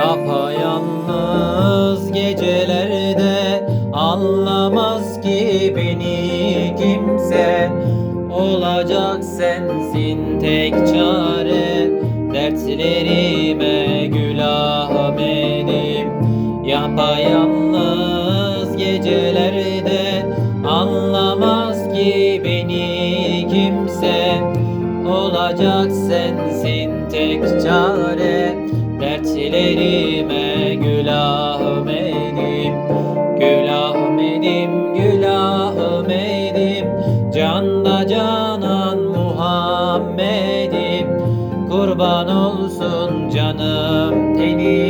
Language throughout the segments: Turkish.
Yapayalnız gecelerde anlamaz ki beni kimse. Olacak sensin tek çare Dertlerime gül Ahmet'im Yapayalnız gecelerde anlamaz ki beni kimse. Olacak sensin tek çare Dertlerime gül Ahmet'im Gül Ahmet'im, gül Ahmet'im Canda canan Muhammed'im Kurban olsun canım tenim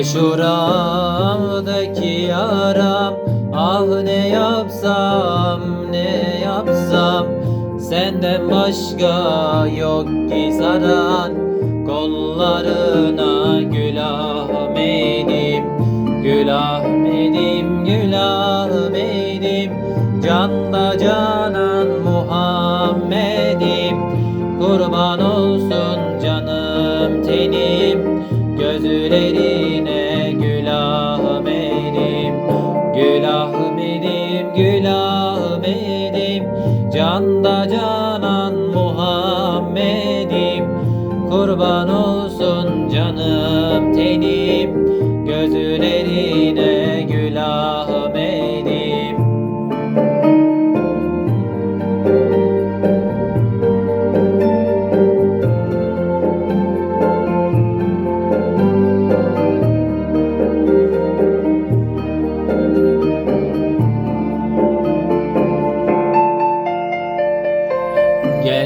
İşte şuradaki yaram. Ah ne yapsam ne yapsam? Senden başka yok ki saran Kollarına gül Ahmet'im Gül Ahmet'im gül Ahmet'im Canda canan Muhammed'im Kurban olsun Ahmet'im gül Ahmet'im Canda canan Muhammed'im. Kurban olsun canım tenim Gözlerine gül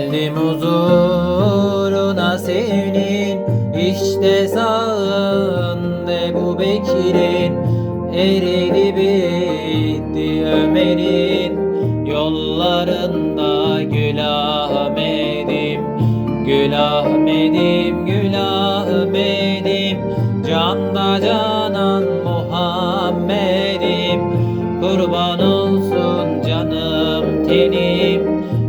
Geldim huzuruna senin işte sağında bu Bekir'in. Eridi bitti Ömer'in. Yollarında Gül Ahmet'im Gül Ahmet'im Gül Ahmet'im Canda canan Muhammed'im. Kurban olsun canım tenim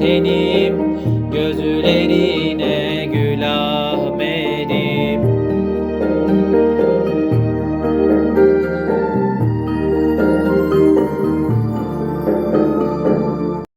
tenim Gözlerim.